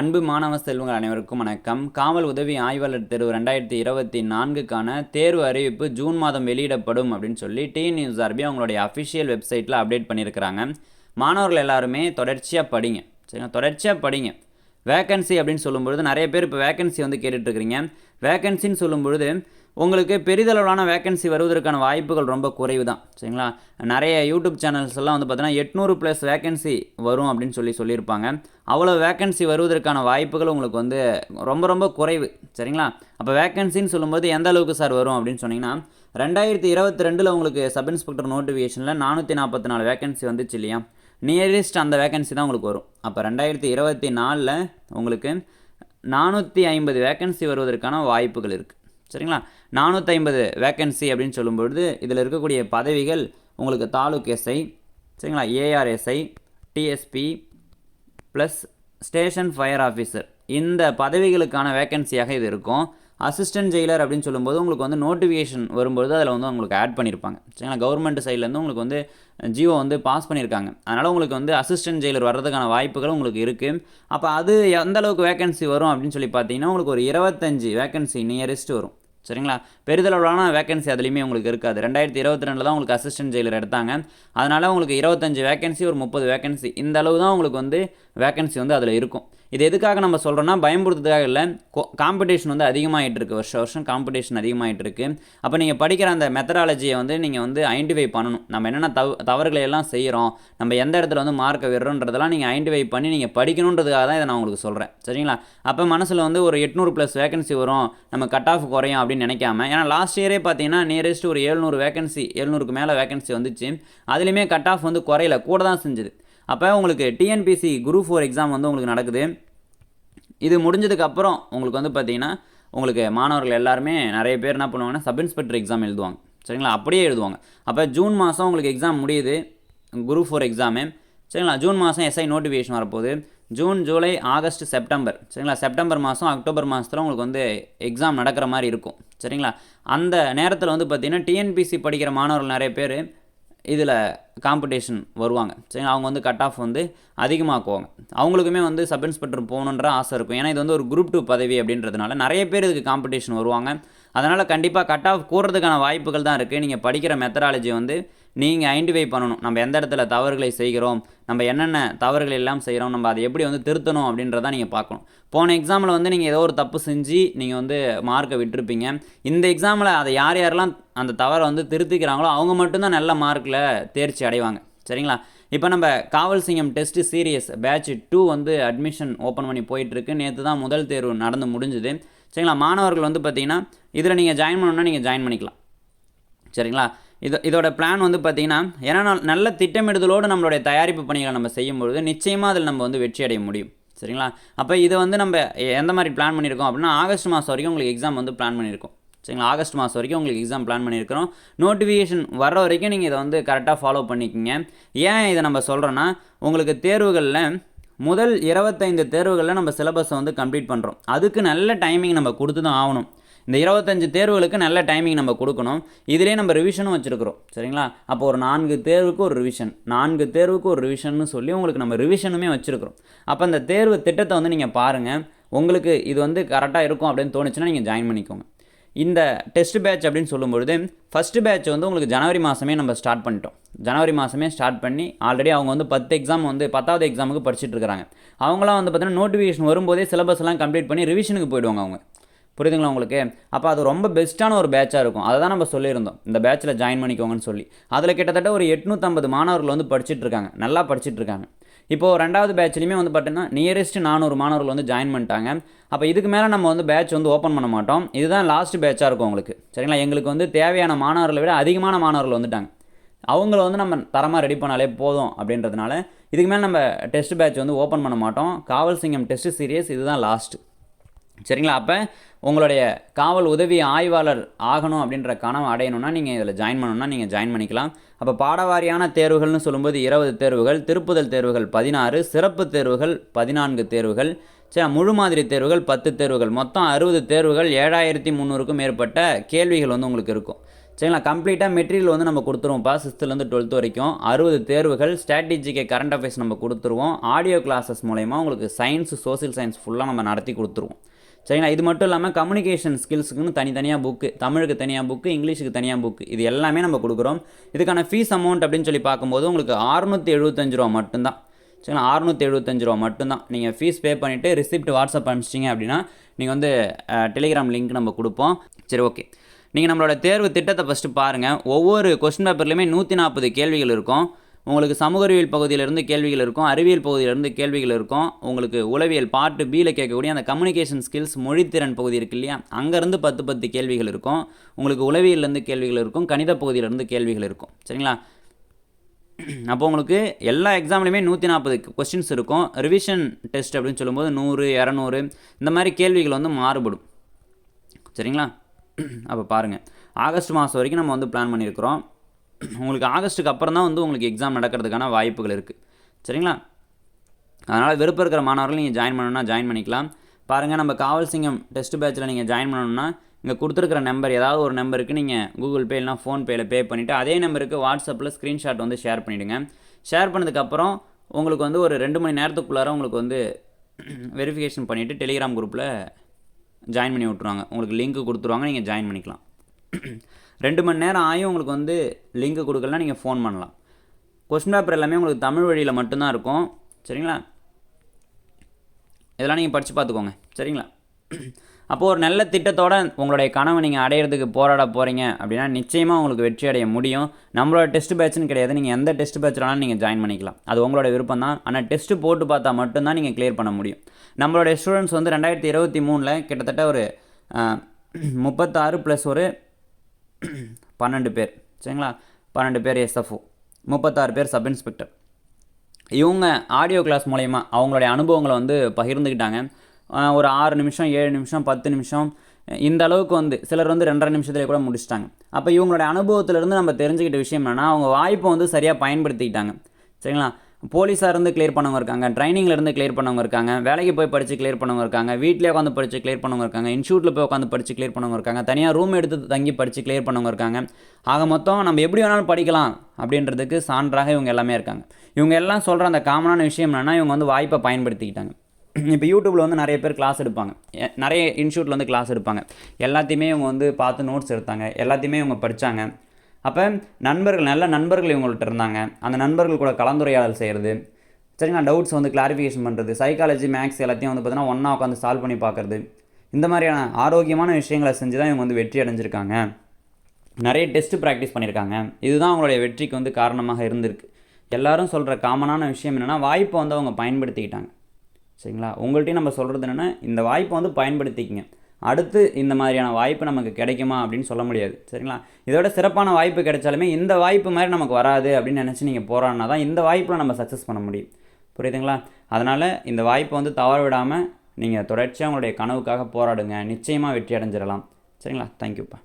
அன்பு மாணவ செல்வங்கள் அனைவருக்கும் வணக்கம். காவல் உதவி ஆய்வாளர் தேர்வு ரெண்டாயிரத்தி இருபத்தி நான்குக்கான தேர்வு அறிவிப்பு ஜூன் மாதம் வெளியிடப்படும் அப்படின்னு சொல்லி டி நியூஸ் ஆர்பி அவங்களுடைய அஃபிஷியல் வெப்சைட்டில் அப்டேட் பண்ணியிருக்கிறாங்க. மாணவர்கள் எல்லாருமே தொடர்ச்சியாக படிங்க. சரிங்களா? தொடர்ச்சியாக படிங்க. வேக்கன்சி அப்படின்னு சொல்லும்பொழுது நிறைய பேர் இப்போ வேக்கன்சி வந்து கேட்டுட்ருக்கிறீங்க. வேக்கன்சின்னு சொல்லும்பொழுது உங்களுக்கு பெரிதளவிலான வேக்கன்சி வருவதற்கான வாய்ப்புகள் ரொம்ப குறைவு தான் சரிங்களா? நிறைய யூடியூப் சேனல்ஸ் எல்லாம் வந்து பார்த்தீங்கன்னா எட்நூறு ப்ளஸ் வேக்கன்சி வரும் அப்படின்னு சொல்லி சொல்லியிருப்பாங்க. அவ்வளோ வேக்கன்சி வருவதற்கான வாய்ப்புகள் உங்களுக்கு வந்து ரொம்ப ரொம்ப குறைவு. சரிங்களா? அப்போ வேக்கன்சின்னு சொல்லும்போது எந்த அளவுக்கு சார் வரும் அப்படின்னு சொன்னிங்கன்னா ரெண்டாயிரத்தி இருபத்தி ரெண்டில் உங்களுக்கு சப் இன்ஸ்பெக்டர் நோட்டிஃபிகேஷனில் நானூற்றி நாற்பத்தி நாலு வேக்கன்சி வந்துச்சு இல்லையா? நியரஸ்ட் அந்த வேகன்சி தான் உங்களுக்கு வரும். அப்போ ரெண்டாயிரத்தி இருபத்தி நாலில் உங்களுக்கு நானூற்றி ஐம்பது வேக்கன்சி வருவதற்கான வாய்ப்புகள் இருக்குது சரிங்களா? நானூற்றி ஐம்பது வேக்கன்சி அப்படின்னு சொல்லும்பொழுது இதில் இருக்கக்கூடிய பதவிகள் உங்களுக்கு தாலுக் எஸ்ஐ சரிங்களா? ARSI DSP plus station fire officer இந்த பதவிகளுக்கான வேக்கன்சியாக இது இருக்கும். அசிஸ்டன்ட் ஜெயிலர் அப்படின்னு சொல்லும்போது உங்களுக்கு வந்து நோட்டிஃபிகேஷன் வரும்போது அதில் வந்து உங்களுக்கு ஆட் பண்ணியிருப்பாங்க சரிங்களா? கவர்மெண்ட் சைட்லேருந்து உங்களுக்கு வந்து ஜியோ வந்து பாஸ் பண்ணியிருக்காங்க அதனால் உங்களுக்கு வந்து அசிஸ்டன்ட் ஜெயிலர் வர்றதுக்கான வாய்ப்புகள் உங்களுக்கு இருக்குது அப்போ அது எந்த அளவுக்கு வேக்கன்சி வரும் அப்படின்னு சொல்லி பார்த்தீங்கன்னா உங்களுக்கு ஒரு இருபத்தஞ்சி வேக்கன்சி நியரஸ்ட் வரும். சரிங்களா? பெரிதளவிலான வேகன்சி அதுலேயுமே உங்களுக்கு இருக்காது. ரெண்டாயிரத்தி இருபத்தி ரெண்டில் தான் உங்களுக்கு அசிஸ்டன்ட் ஜெயிலர் எடுத்தாங்க. அதனால் உங்களுக்கு இருபத்தஞ்சு வேகன்சி ஒரு முப்பது வேகன்சி இந்த அளவு தான் உங்களுக்கு வந்து வேகன்சி வந்து அதில் இருக்கும். இது எதுக்காக நம்ம சொல்கிறோன்னா பயன்படுத்துறதுக்காக இல்லை. காம்படிஷன் வந்து அதிகமாகிட்டு இருக்குது வருஷம் வருஷம் காம்படிஷன் அதிகமாகிட்டு இருக்குது அப்போ நீங்கள் படிக்கிற அந்த மெத்தடாலஜியை வந்து நீங்கள் வந்து ஐடென்டிஃபை பண்ணணும். நம்ம என்னென்ன தவ தவறுகளை எல்லாம் செய்கிறோம் நம்ம எந்த இடத்துல வந்து மார்க்கை விடுறோன்றதெல்லாம் நீங்கள் ஐடென்டிஃபை பண்ணி நீங்கள் படிக்கணுன்றதுக்காக தான் இதை நான் உங்களுக்கு சொல்கிறேன் சரிங்களா? அப்போ மனசில் வந்து ஒரு எட்நூறு ப்ளஸ் வேகன்சி வரும். நம்ம கட் ஆஃப் குறையும் அப்படின்னு நினைக்காம ஏன்னா லாஸ்ட் இயரே பார்த்தீங்கன்னா நியரஸ்ட் ஒரு எழுநூறு வேகன்சி எழுநூறுக்கு மேலே வேகன்சி வந்துச்சு. அதுலேயுமே கட் ஆஃப் வந்து குறையல கூட தான் செஞ்சுது. அப்போ உங்களுக்கு டிஎன்பிசி குரூப் ஃபோர் எக்ஸாம் வந்து உங்களுக்கு நடக்குது. இது முடிஞ்சதுக்கப்புறம் உங்களுக்கு வந்து பார்த்தீங்கன்னா உங்களுக்கு மாணவர்கள் எல்லாருமே நிறைய பேர் என்ன பண்ணுவாங்கன்னா சப் இன்ஸ்பெக்டர் எக்ஸாம் எழுதுவாங்க. சரிங்களா? அப்படியே எழுதுவாங்க. அப்போ ஜூன் மாதம் உங்களுக்கு எக்ஸாம் முடியுது. குரூப் ஃபோர் எக்ஸாமு சரிங்களா? ஜூன் மாதம் எஸ்ஐ நோட்டிஃபிகேஷன் வரப்போகுது. June July August September. சரிங்களா? செப்டம்பர் மாதம் அக்டோபர் மாதத்தில் உங்களுக்கு வந்து எக்ஸாம் நடக்கிற மாதிரி இருக்கும். சரிங்களா? அந்த நேரத்தில் வந்து பார்த்திங்கன்னா டிஎன்பிசி படிக்கிற மாணவர்கள் நிறைய பேர் இதில் காம்படிஷன் வருவாங்க. சரி அவங்க வந்து கட் ஆஃப் வந்து அதிகமாக்குவாங்க. அவங்களுக்குமே வந்து சப் இன்ஸ்பெக்டர் போகணுன்ற ஆசை இருக்கும். ஏன்னா இது வந்து ஒரு குரூப் டூ பதவி அப்படின்றதுனால நிறைய பேர் இதுக்கு காம்படிஷன் வருவாங்க. அதனால் கண்டிப்பாக கட் ஆஃப் கூடுறதுக்கான வாய்ப்புகள் தான் இருக்குது நீங்கள் படிக்கிற மெத்தடாலஜி வந்து நீங்கள் ஐடென்டிஃபை பண்ணணும். நம்ம எந்த இடத்துல தவறுகளை செய்கிறோம் நம்ம என்னென்ன தவறுகள் எல்லாம் செய்கிறோம் நம்ம அதை எப்படி வந்து திருத்தணும் அப்படின்றத நீங்கள் பார்க்கணும். போன எக்ஸாமில் வந்து நீங்கள் ஏதோ ஒரு தப்பு செஞ்சு நீங்கள் வந்து மார்க்கை விட்டுருப்பீங்க. இந்த எக்ஸாமில் அதை யார் யாரெல்லாம் அந்த தவறை வந்து திருத்திக்கிறாங்களோ அவங்க மட்டும்தான் நல்ல மார்க்கில் தேர்ச்சி அடைவாங்க. சரிங்களா? இப்போ நம்ம காவல் சிங்கம் டெஸ்ட்டு சீரியஸ் பேட்ச் டூ வந்து அட்மிஷன் ஓப்பன் பண்ணி போயிட்டுருக்கு நேற்று தான் முதல் தேர்வு நடந்து முடிஞ்சுது. சரிங்களா? மாணவர்கள் வந்து பார்த்தீங்கன்னா இதில் நீங்கள் ஜாயின் பண்ணணுன்னா நீங்கள் ஜாயின் பண்ணிக்கலாம். சரிங்களா? இது இதோட பிளான் வந்து பார்த்திங்கன்னா ஏன்னா நல்ல திட்டமிடுதலோடு நம்மளுடைய தயாரிப்பு பணிகளை நம்ம செய்யும்பொழுது நிச்சயமாக அதில் நம்ம வந்து வெற்றி அடைய முடியும். சரிங்களா? அப்போ இதை வந்து நம்ம எ- எந்த மாதிரி பிளான் பண்ணியிருக்கோம் அப்படின்னா ஆகஸ்ட் மாதம் வரைக்கும் உங்களுக்கு எக்ஸாம் வந்து பிளான் பண்ணியிருக்கோம். சரிங்களா? ஆகஸ்ட் மாதம் வரைக்கும் உங்களுக்கு எக்ஸாம் பிளான் பண்ணியிருக்கிறோம். நோட்டிஃபிகேஷன் வர வரைக்கும் நீங்கள் இதை வந்து கரெக்டாக ஃபாலோ பண்ணிக்கிங்க. ஏன் இதை நம்ம சொல்கிறோன்னா உங்களுக்கு தேர்வுகளில் முதல் இருபத்தைந்து தேர்வுகளில் நம்ம சிலபஸை வந்து கம்ப்ளீட் பண்ணுறோம் அதுக்கு நல்ல டைமிங் நம்ம கொடுத்து தான் ஆகணும். இந்த இருபத்தஞ்சு தேர்வுகளுக்கு நல்ல டைமிங் நம்ம கொடுக்கணும். இதிலே நம்ம ரிவிஷனும் வச்சுருக்கிறோம். சரிங்களா? அப்போ ஒரு நான்கு தேர்வுக்கு ஒரு ரிவிஷன் நான்கு தேர்வுக்கு ஒரு ரிவிஷன்னு சொல்லி உங்களுக்கு நம்ம ரிவிஷனுமே வச்சுருக்கிறோம். அப்போ அந்த தேர்வு திட்டத்தை வந்து நீங்கள் பாருங்கள் உங்களுக்கு இது வந்து கரெக்டாக இருக்கும் அப்படின்னு தோணுச்சுன்னா நீங்கள் ஜாயின் பண்ணிக்கோங்க. இந்த டெஸ்ட் பேட்ச் அப்படின்னு சொல்லும்பொழுது ஃபஸ்ட்டு பேட்ச் வந்து உங்களுக்கு ஜனவரி மாதமே நம்ம ஸ்டார்ட் பண்ணிட்டோம். ஜனவரி மாதமே ஸ்டார்ட் பண்ணி ஆல்ரெடி அவங்க வந்து பத்து எக்ஸாம் வந்து பத்தாவது எக்ஸாமுக்கு படிச்சுட்டு இருக்காங்க. அவங்களாம் வந்து பார்த்தீங்கன்னா நோட்டிஃபிகேஷன் வரும்போதே சிலபஸ் எல்லாம் கம்ப்ளீட் பண்ணி ரிவிஷனுக்கு போயிடுவாங்க அவங்க. புரியுதுங்களா உங்களுக்கு? அப்போ அது ரொம்ப பெஸ்ட்டான ஒரு பேட்சாக இருக்கும். அதை தான் நம்ம சொல்லியிருந்தோம். இந்த பேட்சில் ஜாயின் பண்ணிக்கோங்கன்னு சொல்லி. அதில் கிட்டத்தட்ட ஒரு எட்நூற்றம்பது மாணவர்கள் வந்து படிச்சுட்டு இருக்காங்க. நல்லா படிச்சுட்டு இருக்காங்க. இப்போது ரெண்டாவது பேட்ச்லையுமே வந்து பார்த்தீங்கன்னா நியரஸ்ட் நானூறு மாணவர்கள் வந்து ஜாயின் பண்ணிட்டாங்க. அப்போ இதுக்கு மேலே நம்ம வந்து பேட்ச் வந்து ஓப்பன் பண்ண மாட்டோம். இதுதான் லாஸ்ட் பேட்சாக இருக்கும் உங்களுக்கு. சரிங்களா? எங்களுக்கு வந்து தேவையான மாணவர்களை விட அதிகமான மாணவர்கள் வந்துட்டாங்க. அவங்கள வந்து நம்ம தரமாக ரெடி பண்ணாலே போதும் அப்படின்றதுனால இதுக்கு மேலே நம்ம டெஸ்ட் பேட்ச் வந்து ஓப்பன் பண்ண மாட்டோம். காவல் சிங்கம் டெஸ்ட் சீரியஸ் இதுதான் லாஸ்ட்டு சரிங்களா? அப்போ உங்களுடைய காவல் உதவி ஆய்வாளர் ஆகணும் அப்படின்ற கனவு அடையணும்னா நீங்கள் இதில் ஜாயின் பண்ணணும்னா நீங்கள் ஜாயின் பண்ணிக்கலாம். அப்போ பாடவாரியான தேர்வுகள்னு சொல்லும்போது இருபது தேர்வுகள் திருப்புதல் தேர்வுகள் பதினாறு சிறப்பு தேர்வுகள் பதினான்கு தேர்வுகள். சரி முழு மாதிரி தேர்வுகள் பத்து தேர்வுகள். மொத்தம் அறுபது தேர்வுகள் ஏழாயிரத்தி முந்நூறுக்கும் மேற்பட்ட கேள்விகள் வந்து உங்களுக்கு இருக்கும். சரிங்களா? கம்ப்ளீட்டாக மெட்டீரியல் வந்து நம்ம கொடுத்துருவோம்ப்பா சிக்ஸ்த்துலேருந்து டுவெல்த் வரைக்கும். அறுபது தேர்வுகள் ஸ்ட்ராட்டஜிக்கே கரண்ட் அஃபேர்ஸ் நம்ம கொடுத்துருவோம். ஆடியோ கிளாஸஸ் மூலயமா உங்களுக்கு சயின்ஸ் சோசியல் சயின்ஸ் ஃபுல்லாக நம்ம நடத்தி கொடுத்துருவோம். சரிங்களா? இது மட்டும் இல்லாமல் கம்யூனிகேஷன் ஸ்கில்ஸுக்குன்னு தனித்தனியாக புக்கு தமிழுக்கு தனியாக புக்கு இங்கிலீஷுக்கு தனியாக புக்கு இது எல்லாமே நம்ம கொடுக்குறோம். இதுக்கான ஃபீஸ் அமௌண்ட் அப்படின்னு சொல்லி பார்க்கும்போது உங்களுக்கு அறுநூற்றி எழுபத்தஞ்சு ரூபா மட்டும்தான். சரிங்களா? அறுநூற்றி எழுபத்தஞ்சு ரூபா மட்டும்தான். நீங்கள் ஃபீஸ் பே பண்ணிவிட்டு ரிசிப்ட் வாட்ஸ்அப் அனுப்பிச்சிட்டிங்க அப்படின்னா நீங்கள் வந்து டெலிகிராம் லிங்க் நம்ம கொடுப்போம். சரி ஓகே நீங்கள் நம்மளோட தேர்வு திட்டத்தை ஃபஸ்ட்டு பாருங்கள் ஒவ்வொரு கொஸ்டின் பேப்பர்லையுமே நூற்றி நாற்பது கேள்விகள் இருக்கும். உங்களுக்கு சமூக அறிவியல் பகுதியிலிருந்து கேள்விகள் இருக்கும் அறிவியல் பகுதியிலிருந்து கேள்விகள் இருக்கும் உங்களுக்கு உளவியல் பார்ட்டு பியில் கேட்கக்கூடிய அந்த கம்யூனிகேஷன் ஸ்கில்ஸ் மொழித்திறன் பகுதி இருக்கு இல்லையா? அங்கேருந்து பத்து பத்து கேள்விகள் இருக்கும். உங்களுக்கு உளவியல்லேருந்து கேள்விகள் இருக்கும் கணித பகுதியிலேருந்து கேள்விகள் இருக்கும். சரிங்களா? அப்போ உங்களுக்கு எல்லா எக்ஸாம்லையுமே நூற்றி நாற்பது கொஸ்டின்ஸ் இருக்கும். ரிவிஷன் டெஸ்ட் அப்படின்னு சொல்லும்போது நூறு இரநூறு இந்த மாதிரி கேள்விகள் வந்து மாறுபடும். சரிங்களா? அப்போ பாருங்கள் ஆகஸ்ட் மாதம் வரைக்கும் நம்ம வந்து பிளான் பண்ணியிருக்கிறோம். உங்களுக்கு ஆகஸ்ட்டுக்கு அப்புறம் தான் வந்து உங்களுக்கு எக்ஸாம் நடக்கிறதுக்கான வாய்ப்புகள் இருக்குது சரிங்களா? அதனால் விருப்பம் இருக்கிற மாணவர்கள் நீங்கள் ஜாயின் பண்ணணும்னா ஜாயின் பண்ணிக்கலாம். பாருங்கள் நம்ம காவல் சிங்கம் டெஸ்ட் பேட்சில் நீங்கள் ஜாயின் பண்ணணும்னா இங்கே கொடுத்துருக்கிற நம்பர் ஏதாவது ஒரு நம்பருக்கு நீங்கள் கூகுள் பே இல்லைனா ஃபோன்பேயில் பே பண்ணிவிட்டு அதே நம்பருக்கு வாட்ஸ்அப்பில் ஸ்க்ரீன்ஷாட் வந்து ஷேர் பண்ணிவிடுங்க ஷேர் பண்ணதுக்கப்புறம் உங்களுக்கு வந்து ஒரு ரெண்டு மணி நேரத்துக்குள்ளார உங்களுக்கு வந்து வெரிஃபிகேஷன் பண்ணிவிட்டு டெலிகிராம் குரூப்பில் ஜாயின் பண்ணி விட்ருவாங்க உங்களுக்கு லிங்க் கொடுத்துருவாங்க நீங்கள் ஜாயின் பண்ணிக்கலாம். ரெண்டு மணி நேரம் ஆகியும் உங்களுக்கு வந்து லிங்க் கொடுக்கலனா நீங்கள் ஃபோன் பண்ணலாம். கொஸ்டின் பேப்பர் எல்லாமே உங்களுக்கு தமிழ் வழியில் மட்டும்தான் இருக்கும். சரிங்களா? இதெல்லாம் நீங்கள் படித்து பார்த்துக்கோங்க. சரிங்களா? அப்போது ஒரு நல்ல திட்டத்தோட உங்களுடைய கனவை நீங்கள் அடையிறதுக்கு போராட போகிறீங்க அப்படின்னா நிச்சயமாக உங்களுக்கு வெற்றி அடைய முடியும். நம்மளோட டெஸ்ட் பேட்ச்னு கிடையாது. நீங்கள் எந்த டெஸ்ட் பேட்ச்னாலும் நீங்கள் ஜாயின் பண்ணிக்கலாம். அது உங்களோட விருப்பம் தான். ஆனால் டெஸ்ட்டு போட்டு பார்த்தா மட்டும்தான் நீங்கள் கிளியர் பண்ண முடியும். நம்மளுடைய ஸ்டூடெண்ட்ஸ் வந்து ரெண்டாயிரத்தி இருபத்தி மூணில் கிட்டத்தட்ட ஒரு முப்பத்தாறு ப்ளஸ் ஒரு பன்னெண்டு பேர் சரிங்களா? பன்னெண்டு பேர் எஸ்எஃப்ஓ முப்பத்தாறு பேர் சப் இன்ஸ்பெக்டர் இவங்க ஆடியோ கிளாஸ் மூலயமா அவங்களுடைய அனுபவங்களை வந்து பகிர்ந்துக்கிட்டாங்க. ஒரு ஆறு நிமிஷம் ஏழு நிமிஷம் பத்து நிமிஷம் இந்த அளவுக்கு வந்து சிலர் வந்து ரெண்டரை நிமிஷத்துலேயே கூட முடிச்சிட்டாங்க. அப்போ இவங்களுடைய அனுபவத்திலேருந்து நம்ம தெரிஞ்சுக்கிட்ட விஷயம் என்னென்னா அவங்க வாய்ப்பை வந்து சரியாக பயன்படுத்திக்கிட்டாங்க. சரிங்களா? போலீஸாக இருந்து கிளியர் பண்ணவங்க இருக்காங்க. ட்ரைனிங்கில் இருந்து கிளியர் பண்ணவங்க இருக்காங்க. வேலைக்கு போய் படித்து கிளியர் பண்ணவங்க இருக்காங்க. வீட்டிலே உட்காந்து படித்து கிளியர் பண்ணவங்க இருக்காங்க. இன்ஸ்டியூட்டில் போய் உட்காந்து படித்து கிளியர் பண்ணவங்க இருக்காங்க. தனியாக ரூம் எடுத்து தங்கி படித்து கிளியர் பண்ணவங்க இருக்காங்க. ஆக மொத்தம் நம்ம எப்படி வேணாலும் படிக்கலாம் அப்படின்றதுக்கு சான்றாக இவங்க எல்லாமே இருக்காங்க. இவங்க எல்லாம் சொல்கிற அந்த காமனான விஷயம் என்னென்னா இவங்க வந்து வாய்ப்பை பயன்படுத்திக்கிட்டாங்க. இப்போ யூடியூப்பில் வந்து நிறைய பேர் கிளாஸ் எடுப்பாங்க. நிறைய இன்ஸ்டியூட்டில் வந்து கிளாஸ் எடுப்பாங்க. எல்லாத்தையுமே இவங்க வந்து பார்த்து நோட்ஸ் எடுத்தாங்க. எல்லாத்தையுமே இவங்க படித்தாங்க அப்போ நண்பர்கள் நல்ல நண்பர்கள் இவங்கள்ட்ட இருந்தாங்க. அந்த நண்பர்கள் கூட கலந்துரையாடல் செய்கிறது சரிங்களா? டவுட்ஸ் வந்து கிளாரிஃபிகேஷன் பண்ணுறது சைக்காலஜி மேக்ஸ் எல்லாத்தையும் வந்து பார்த்தீங்கன்னா ஒன்றா உட்காந்து சால்வ் பண்ணி பார்க்குறது இந்த மாதிரியான ஆரோக்கியமான விஷயங்களை செஞ்சு தான் இவங்க வந்து வெற்றி அடைஞ்சிருக்காங்க. நிறைய டெஸ்ட் ப்ராக்டிஸ் பண்ணியிருக்காங்க இதுதான் அவங்களுடைய வெற்றிக்கு வந்து காரணமாக இருந்திருக்கு. எல்லாரும் சொல்கிற காமனான விஷயம் என்னென்னா வாய்ப்பை வந்து அவங்க பயன்படுத்திக்கிட்டாங்க. சரிங்களா? உங்கள்கிட்டையும் நம்ம சொல்கிறது என்னென்னா இந்த வாய்ப்பை வந்து பயன்படுத்திக்கங்க. அடுத்து இந்த மாதிரியான வாய்ப்பு நமக்கு கிடைக்குமா அப்படின்னு சொல்ல முடியாது. சரிங்களா? இதோட சிறப்பான வாய்ப்பு கிடைச்சாலுமே இந்த வாய்ப்பு மாதிரி நமக்கு வராது அப்படின்னு நினச்சி நீங்கள் போராடினா தான் இந்த வாய்ப்பில் நம்ம சக்ஸஸ் பண்ண முடியும். புரியுதுங்களா? அதனால் இந்த வாய்ப்பை வந்து தவற விடாமல் நீங்கள் தொடர்ச்சியாக உங்களுடைய கனவுக்காக போராடுங்க. நிச்சயமாக வெற்றி அடைஞ்சிடலாம். சரிங்களா? தேங்க்யூப்பா